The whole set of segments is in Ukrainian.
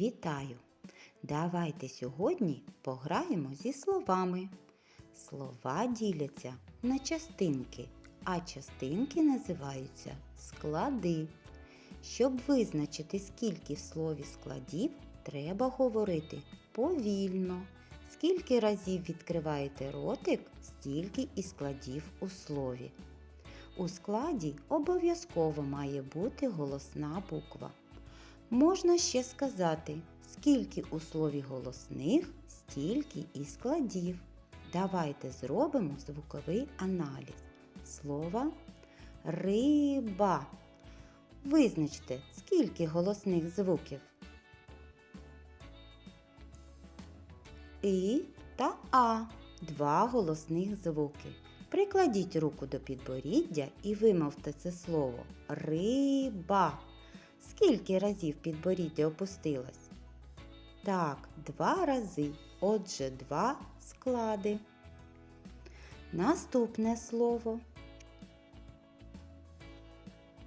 Вітаю! Давайте сьогодні пограємо зі словами. Слова діляться на частинки, а частинки називаються склади. Щоб визначити, скільки в слові складів, треба говорити повільно. Скільки разів відкриваєте ротик, стільки і складів у слові. У складі обов'язково має бути голосна буква. Можна ще сказати, скільки у слові голосних, стільки і складів. Давайте зробимо звуковий аналіз. Слова риба. Визначте, скільки голосних звуків. І та А. Два голосних звуки. Прикладіть руку до підборіддя і вимовте це слово риба. Скільки разів підборіддя опустилось? Так, два рази. Отже, два склади. Наступне слово.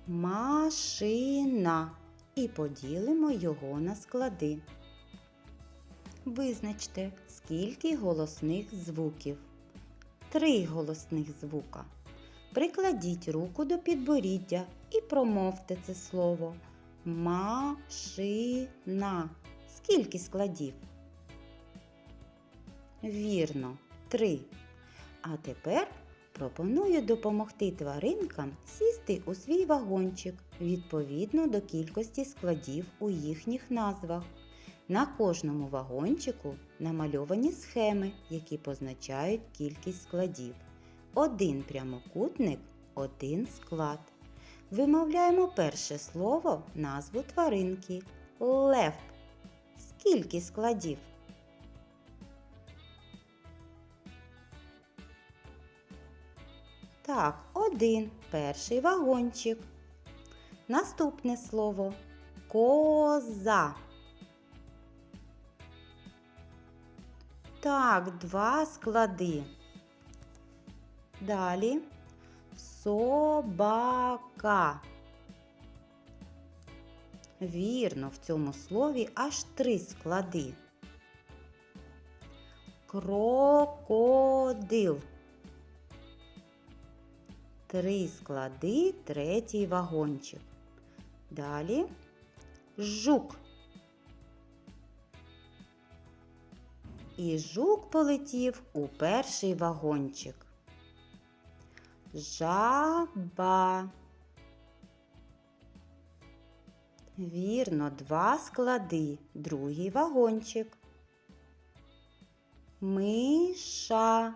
Машина. І поділимо його на склади. Визначте, скільки голосних звуків. Три голосних звука. Прикладіть руку до підборіддя і промовте це слово. Машина. Скільки складів? Вірно, три. А тепер пропоную допомогти тваринкам сісти у свій вагончик відповідно до кількості складів у їхніх назвах. На кожному вагончику намальовані схеми, які позначають кількість складів. Один прямокутник, один склад. Вимовляємо перше слово назву тваринки лев. Скільки складів? Так, один перший вагончик. Наступне слово коза. Так, два склади. Далі собака. Вірно, в цьому слові аж три склади. Крокодил. Три склади, третій вагончик. Далі жук. І жук полетів у перший вагончик. Жаба. Вірно, два склади, другий вагончик. Миша.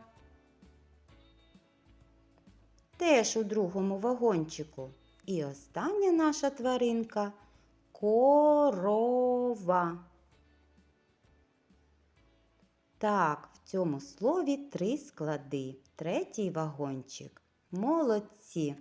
Теж у другому вагончику. І остання наша тваринка корова. Так, в цьому слові три склади, третій вагончик. Молодці!